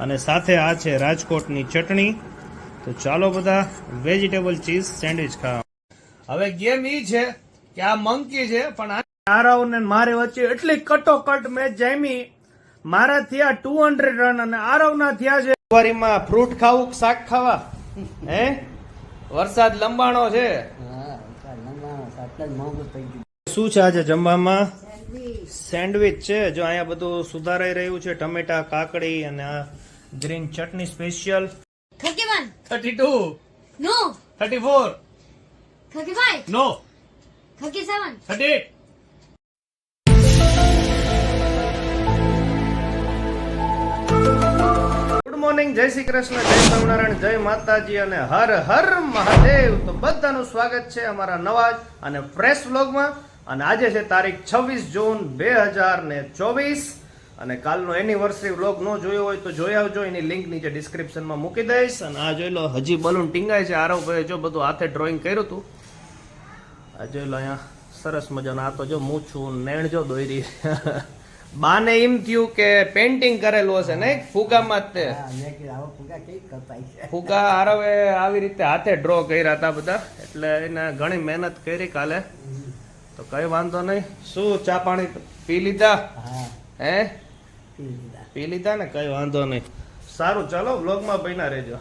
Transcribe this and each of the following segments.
અને સાથે આ છે રાજકોટની ચટણી. તો ચાલો બધા વેજીટેબલ ચીઝ સેન્ડવિચ ખાવા. હવે ગેમ ઈ છે કે આ મંકી છે પણ આરાવ ને મારે વચ્ચે એટલી કટોકટ મેચ જામી. મારા થયા ટુ હંડ્રેડ રન અને આરવના થયા છે. ફેબ્રુઆરીમાં ફ્રૂટ ખાવું શાક ખાવા? હે? વરસાદ લંબાણો છે. શું છે આજે જમવામાં? સેન્ડવિચ છે. જો અહીંયા બધું સુધારાઈ રહ્યું છે ટમેટા કાકડી અને આ green chutney special. 31 thirty two no thirty four 35 no 37 thirty eight good morning જય શ્રી કૃષ્ણ જય સ્વામિનારાયણ જય માતાજી અને હર હર મહાદેવ. તો બધાનું સ્વાગત છે અમારા નવા જ અને ફ્રેશ વ્લોગમાં અને આજે છે તારીખ છવ્વીસ જૂન બે હજાર ને ચોવીસ. અને કાલનો એનિવર્સરી વ્લોગ ન જોયો હોય તો જોઈ આવજો. એની લિંક નીચે ડિસ્ક્રિપ્શનમાં મૂકી દઈશ. અને આ જોઈ લો હજી બલૂન ટીંગાય છે. આરવભાઈ જો બધું હાથે ડ્રોઈંગ કર્યું હતું. આ જોઈ લો અહીંયા સરસ મજાનો આ તો જો મૂછું નેણ જો દોરી બાને એમ થયું કે પેન્ટિંગ કરેલું હશે ને ફુગામાં જ તે. ફુગા આરવે આવી રીતે હાથે ડ્રો કર્યા હતા બધા. એટલે એને ઘણી મહેનત કરી કાલે. તો કઈ વાંધો નહીં. શું ચા પાણી પી લીધા? હે? પી લીધા ને કઈ વાંધો નહીં. સારું ચાલો વ્લોગમાં બન્યા રહેજો.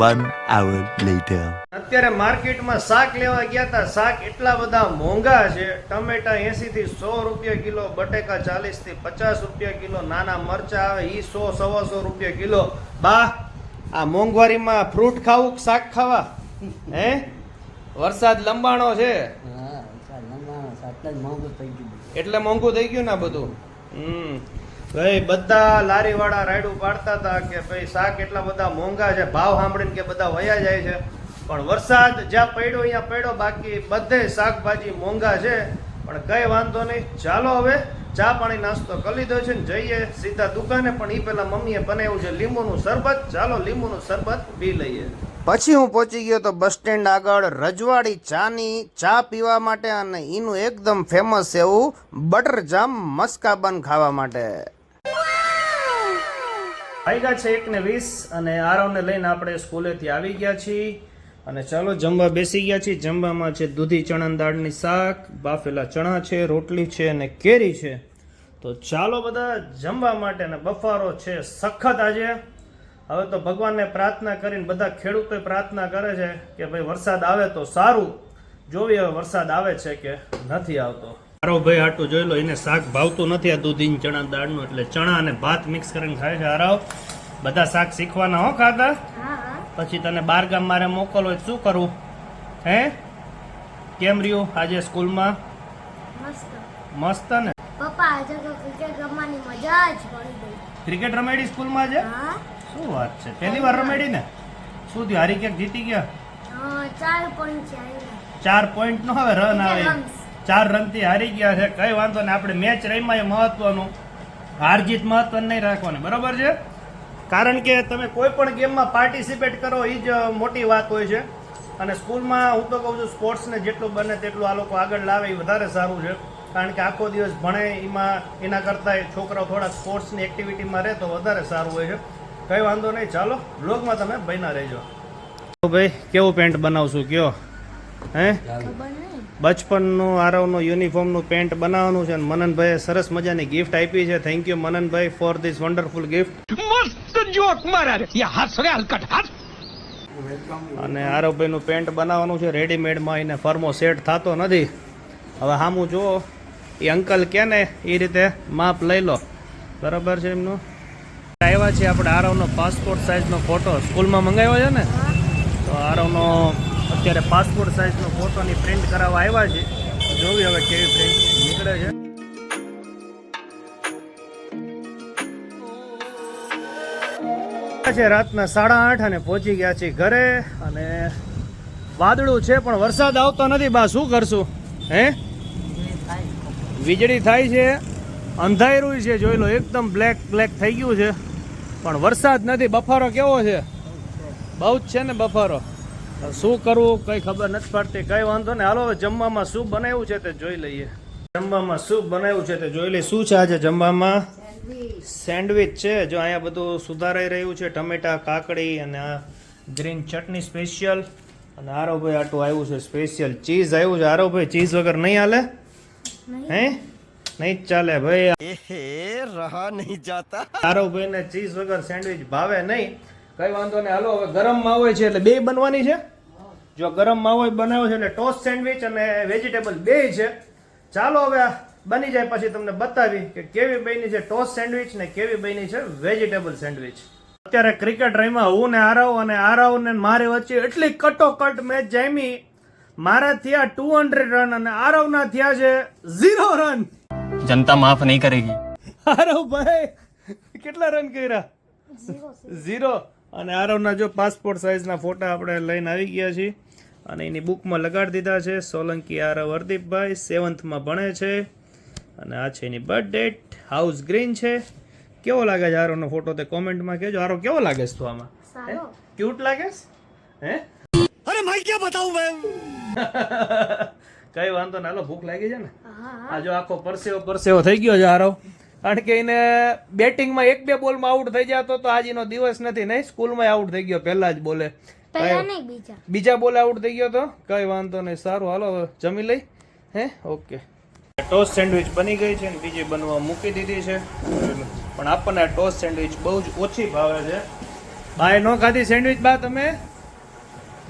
One hour later. અત્યારે માર્કેટમાં શાક લેવા ગયા હતા. શાક એટલા બધા મોંઘા છે. ટમેટા એસી થી સો રૂપિયા કિલો બટેકા ચાલીસથી પચાસ રૂપિયા કિલો નાના મરચા આવે એ સો સવાસો રૂપિયા કિલો. બા આ મોંઘવારીમાં ફ્રૂટ ખાવું શાક ખાવા? હે? વરસાદ લંબાણો છે. એટલે મોંઘું થઈ ગયું ને આ બધું? હમ. ભાઈ, બધા લારી વાળા રાયડું પાડતા હતા કે ભાઈ, શાક એટલા બધા મોંઘા છે, ભાવ સાંભળીને કે બધા વયા જાય છે. પણ વરસાદ જ્યાં પડ્યો, અહીંયા પડ્યો, બાકી બધે શાકભાજી મોંઘા છે. પણ કઈ વાંધો નહીં, ચાલો હવે, ચા પાણી નાસ્તો કરી લીધો છે ને જઈએ સીધા દુકાને, પણ એ પેલા મમ્મીએ બનાવ્યું છે લીંબુનું શરબત. ચાલો લીંબુનું શરબત પી લઈએ. પછી હું પહોંચી ગયો તો બસ સ્ટેન્ડ આગળ રજવાડી ચાની ચા પીવા માટે અને એનું એકદમ ફેમસ એવું બટર જામ મસ્કાબન ખાવા માટે. વાગ્યા છે એક ને વીસ અને આરવને લઈને આપણે સ્કૂલેથી આવી ગયા છીએ. અને ચાલો જમવા બેસી ગયા છીએ. જમવામાં છે દૂધી ચણા દાળની શાક, બાફેલા ચણા છે, રોટલી છે અને કેરી છે. તો ચાલો બધા જમવા માટે અને બફારો છે સખત આજે. હવે તો ભગવાનને પ્રાર્થના કરીને બધા ખેડૂતો પ્રાર્થના કરે છે કે ભાઈ વરસાદ આવે તો સારું. જોવી હવે વરસાદ આવે છે કે નથી આવતો. મારો ભાઈ આટલું જોઈ લો એને શાક ભાવતું નથી આ દૂધીન ચણા દાળનું એટલે ચણા અને ભાત મિક્સ કરીને ખાય છે આરાવ બધા શાક શીખવાના હો ખાતા પછી તને બાર ગામ મારે મોકલો શું કરવું હે? કેમ રહ્યું આજે સ્કૂલમાં? મસ્ત. ને? પપ્પા આજે તો ક્રિકેટ રમવાની મજા જ પડી ગઈ. ક્રિકેટ રમેડી સ્કૂલમાં આજે? શું વાત છે? પહેલી વાર રમેડી ને? શું થયું? હારી ક્યાંક જીતી ગયા? ચાર પોઈન્ટ ચાર પોઈન્ટ નો હવે રન આવે. ચાર રનથી હારી ગયા છે. કઈ વાંધો નહીં. આપણે મેચ રમ્યા એ મહત્વનું. હાર જીત મહત્વ નહીં રાખવાની. બરાબર છે? કારણ કે તમે કોઈ પણ ગેમમાં પાર્ટિસિપેટ કરો એ જ મોટી વાત હોય છે. અને સ્કૂલમાં હું તો કહું છું, સ્પોર્ટ્સને જેટલું બને તેટલું આ લોકો આગળ લાવે એ વધારે સારું છે. કારણ કે આખો દિવસ ભણે એમાં, એના કરતાં છોકરાઓ થોડા સ્પોર્ટ્સની એક્ટિવિટીમાં રહે તો વધારે સારું હોય છે. કંઈ વાંધો નહીં. ચાલો બ્લોગમાં તમે બન્યા રહેજો. ભાઈ, કેવું પેન્ટ બનાવશું? કયો? હે? બચપનનું આરવનું યુનિફોર્મનું પેન્ટ બનાવવાનું છે અને મનનભાઈએ સરસ મજાની ગિફ્ટ આપી છે. Thank you Mananbhai for this wonderful gift મસ્ત જોક મારા રે. યા હાથ રે હલકટ હાથ. અને આરોપીનું પેન્ટ બનાવવાનું છે. રેડીમેડમાં એને ફર્મો સેટ થતો નથી. હવે હામું જુઓ એ અંકલ કે ને એ રીતે માપ લઈ લો. બરાબર છે એમનું? આવ્યા છે આપણે આરવનો પાસપોર્ટ સાઇઝનો ફોટો સ્કૂલમાં મંગાવ્યો છે ને? તો આરવનો અત્યારે પાસપોર્ટ સાઇઝનો ફોટોની પ્રિન્ટ કરાવવા આવ્યા છે. જોવી હવે કેવી પ્રિન્ટ નીકળે છે. છે રાતના સાડા આઠ અને પહોંચી ગયા છીએ ઘરે અને વાદળું છે, પણ વરસાદ આવતો નથી. બા, શું કરશું? હે? વીજળી થાય છે, અંધાયરું છે, જોઈ લો, એકદમ બ્લેક બ્લેક થઈ ગયું છે. પણ વરસાદ નથી. બફારો કેવો છે? બહુ જ છે ને બફારો. શું કરવું કંઈ ખબર નથી પડતી. કંઈ વાંધો ને હાલો હવે જમવામાં શું બનાવ્યું છે તે જોઈ લઈએ. જમવામાં શું બનાવ્યું છે તે જોઈ લઈએ. શું છે આજે જમવામાં? સેન્ડવિચ છે. જો અહીંયા બધું સુધારાઈ રહ્યું છે. ટમેટા કાકડી અને આ ગ્રીન ચટણી સ્પેશિયલ અને આરોભાઈ આટું આવ્યું છે સ્પેશિયલ ચીઝ આવ્યું છે. આરોભાઈ ચીઝ વગર નહીં હાલે? હે? નહીં ચાલે ભાઈ. એ રહા નહીં જાતા. આરોભાઈ ને ચીઝ વગર સેન્ડવિચ ભાવે નહીં. કઈ વાંધો નહીં. હાલો હવે ગરમમાં હોય છે એટલે બે બનવાની છે. જો ગરમ માવો બનાવ્યો છે એટલે ટોસ્ટ સેન્ડવિચ અને વેજીટેબલ બે છે ચાલો હવે બની જાય પછી તમને બતાવી કે કેવી બની છે ટોસ્ટ સેન્ડવિચ ને કેવી બની છે વેજીટેબલ સેન્ડવિચ. અત્યારે ક્રિકેટ રમ્યા હું ને આરવ અને આરવ ને મારી વચ્ચે એટલી કટોકટ મેચ જામી. મારા થયા ટુ હંડ્રેડ રન અને આરવ ના થયા છે ઝીરો રન જનતા માફ નહીં કરેગી. આરવ ભાઈ કેટલા રન કર્યા? ઝીરો અને આરવના જો પાસપોર્ટ સાઇઝના ફોટા આપણે લઈને આવી ગયા છીએ. અને એની બુકમાં લગાડી દીધા છે. સોલંકી આરવ હરદીપભાઈ સેવન્થમાં ભણે છે. અને આ છે એની બર્થ ડેટ હાઉસ ગ્રીન છે. કેવો લાગે છે આરોનો ફોટો તે કોમેન્ટમાં કહેજો. આરો કેવો લાગે છે તું આમાં? ક્યુટ લાગે છે? હે? અરે ભાઈ ક્યાં બતાવું ભાઈ? કઈ વાંધો ના. ભૂખ લાગી છે ને? આ જો આખો પરસેવો પરસેવો થઈ ગયો છે હારો. કારણ કે એને બેટિંગમાં એક બે બોલમાં આઉટ થઈ જતો તો આજ એનો દિવસ નથી. નહીં સ્કૂલમાં આઉટ થઈ ગયો. પહેલા જ બોલે. બીજા. બોલ આઉટ થઈ ગયો તો? કઈ વાંધો નહીં સારું. હાલો જમી લઈ. હે? ઓકે. ટોસ સેન્ડવિચ બની ગઈ છે ને બીજી બનવા મૂકી દીધી છે. પણ આપણને ટોસ સેન્ડવિચ બહુ જ ઓછી ભાવે છે. બાય નો ખાધી સેન્ડવિચ બા તમે?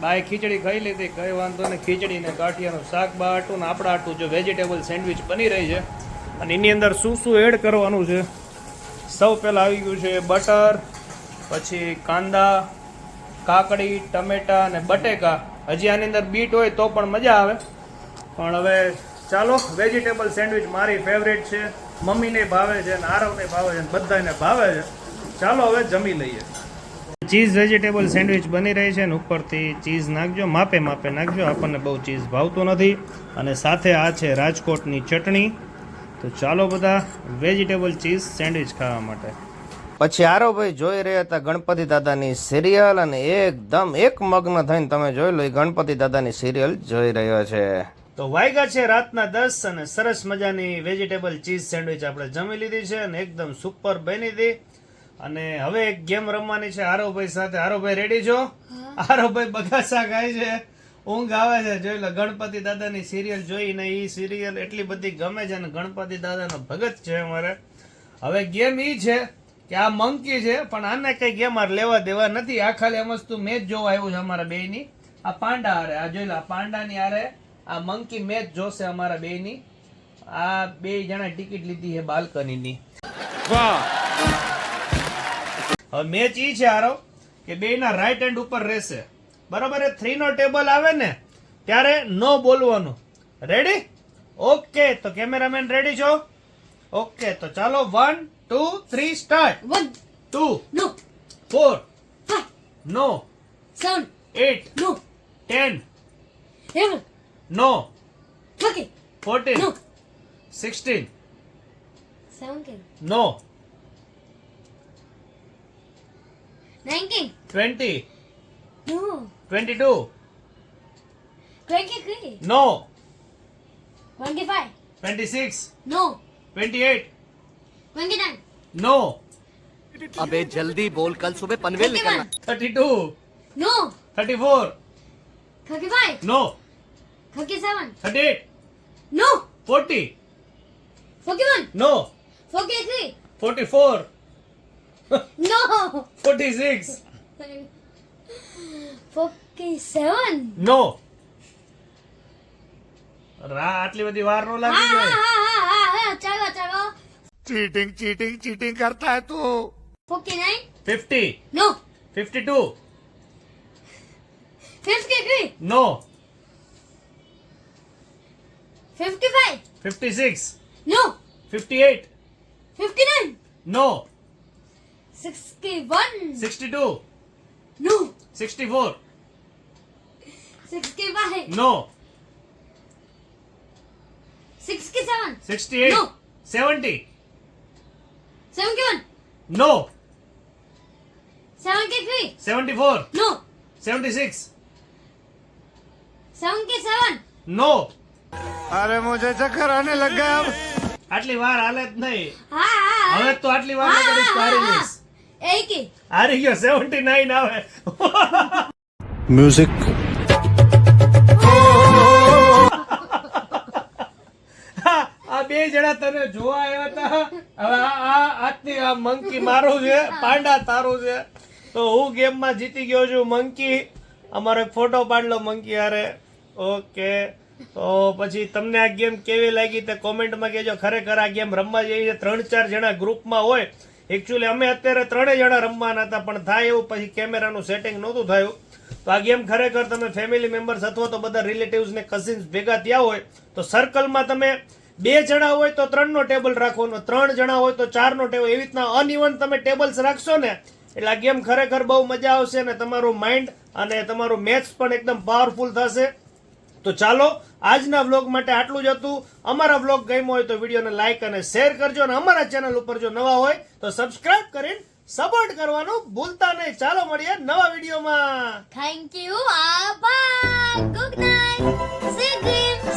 બાય ખીચડી ખાઈ લીધી. કઈ વાંધો ને ખીચડી ને ગાંઠિયાનું શાક બા આટું ને આપણા આટું જો વેજીટેબલ સેન્ડવિચ બની રહી છે. અને એની અંદર શું શું એડ કરવાનું છે? સૌ પહેલાં આવી ગયું છે બટર પછી કાંદા કાકડી, ટમેટા અને બટેકા. હજી આની અંદર બીટ હોય તો પણ મજા આવે. પણ હવે ચાલો વેજીટેબલ સેન્ડવિચ મારી ફેવરેટ છે. મમ્મીને ભાવે છે અને આરવને ભાવે છે બધાને ભાવે છે. ચાલો હવે જમી લઈએ. ચીઝ વેજીટેબલ સેન્ડવિચ બની રહી છે ને ઉપરથી ચીઝ નાખજો. માપે માપે નાખજો. આપણને બહુ ચીઝ ભાવતું નથી. અને સાથે આ છે રાજકોટની ચટણી. તો ચાલો બધા વેજીટેબલ ચીઝ સેન્ડવિચ ખાવા માટે. પછી આરોભાઈ જોઈ રહ્યા હતા ગણપતિ દાદાની સિરિયલ અને એકદમ એક મગ્ન થઈને તમે જોઈ લો એ ગણપતિ દાદાની સિરિયલ જોઈ રહ્યો છે. તો વાયગા છે રાતના દસ અને સરસ મજાની વેજીટેબલ ચીઝ સેન્ડવિચ આપણે જમી લીધી છે અને એકદમ સુપર બની હતી. અને હવે એક ગેમ રમવાની છે આરોભાઈ સાથે. આરોભાઈ રેડી છો? આરોભાઈ બગાસા ખાય છે. ઊંઘ આવે છે. જોઈ લો ગણપતિ દાદાની સિરિયલ જોઈને એ સિરિયલ એટલી બધી ગમે છે અને ગણપતિ દાદાનો ભગત છે અમારે. હવે ગેમ એ છે કે આ મંકી છે પણ આને કંઈક ગેમ લેવા દેવા નથી. આ ખાલી એમ વસ્તુ મેચ જોવા આવ્યું છે અમારા બેયની. આ પાંડા હારે આ જોઈ લો પાંડાની હારે આ મંકી મેચ જોશે અમારા બેયની. આ બે જણા ટિકિટ લીધી છે બાલ્કનીની. હવે મેચ ઈ છે આરો કે બેયના રાઈટ હેન્ડ ઉપર રહેશે. બરાબર એ થ્રી નો ટેબલ આવે ને ત્યારે નો બોલવાનું. રેડી ઓકે તો કેમેરામેન રેડી છો? ઓકે તો ચાલો one two, three, start. One, Two, no, four, five, no, seven, eight, no, ten, eleven, no, twenty, fourteen, no, sixteen, seventeen, no, nineteen, twenty, no, twenty-two, twenty-three, no, twenty-five, twenty-six, no, twenty-eight, twenty-nine, twenty six no twenty eight twenty nine no अबे जल्दी बोल कल सुबह Panvel twenty निकलना one thirty two no thirty four thirty five no thirty seven thirty eight no forty forty one no forty three forty four no forty six forty seven no રા આટલી બધી વાર નો હા લાગી હા જાય હા હા હા હા ચાલો ચાલો चीटिंग चीटिंग चीटिंग करता है तू। Forty nine fifty no fifty two fifty three no fifty five fifty six no fifty eight fifty nine no sixty one sixty two no sixty four sixty five no sixty seven sixty eight seventy 71 no. 73 74 no. 76 77 no અરે મુજે ચક્કર આને લગા આટલી વાર હાલે જ નહીં. હા હવે તો આટલી વાર કરીશ તો હારી જઈશ એકી હારી ગયો 79 આવે. મ્યુઝિક આ બે જણા તને જોવા આવ્યા હતા. હવે આ આ આજથી આ મંકી મારું છે પાંડા તારું છે. તો હું ગેમમાં જીતી ગયો છું મંકી. અમારો ફોટો પાડલો મંકી હારે. ઓકે. તો પછી તમને આ ગેમ કેવી લાગી તે કોમેન્ટમાં કહેજો. ખરેખર આ ગેમ રમવા જઈએ છે. ત્રણ ચાર જણા ગ્રુપમાં હોય. એકચ્યુઅલી અમે અત્યારે ત્રણેય જણા રમવાના હતા પણ થાય એવું પછી કેમેરાનું સેટિંગ નહોતું થયું. તો આ ગેમ ખરેખર તમે ફેમિલી મેમ્બર્સ અથવા તો બધા રિલેટિવ્સ ને કઝિન્સ ભેગા થયા હોય તો સર્કલમાં તમે બે જણા હોય તો ત્રણનો ટેબલ રાખવાનો, ત્રણ જણા હોય તો ચારનો ટેબલ. એવી રીતના અનઇવન તમે ટેબલ્સ રાખશો ને, એટલે આ ગેમ ખરેખર બહુ મજા આવશે અને તમારું માઇન્ડ અને તમારું મેથ્સ પણ એકદમ પાવરફુલ થશે. તો ચાલો, આજના વ્લોગ માટે આટલું જ હતું. અમારા વ્લોગ ગમ્યો હોય તો વિડીયોને લાઇક અને શેર કરજો અને અમારા ચેનલ ઉપર જો નવા હોય તો સબસ્ક્રાઇબ કરીને સપોર્ટ કરવાનું ભૂલતા નહીં. ચાલો, મળીએ નવા વિડીયોમાં. થેન્ક યુ આભાર ગુડ નાઇટ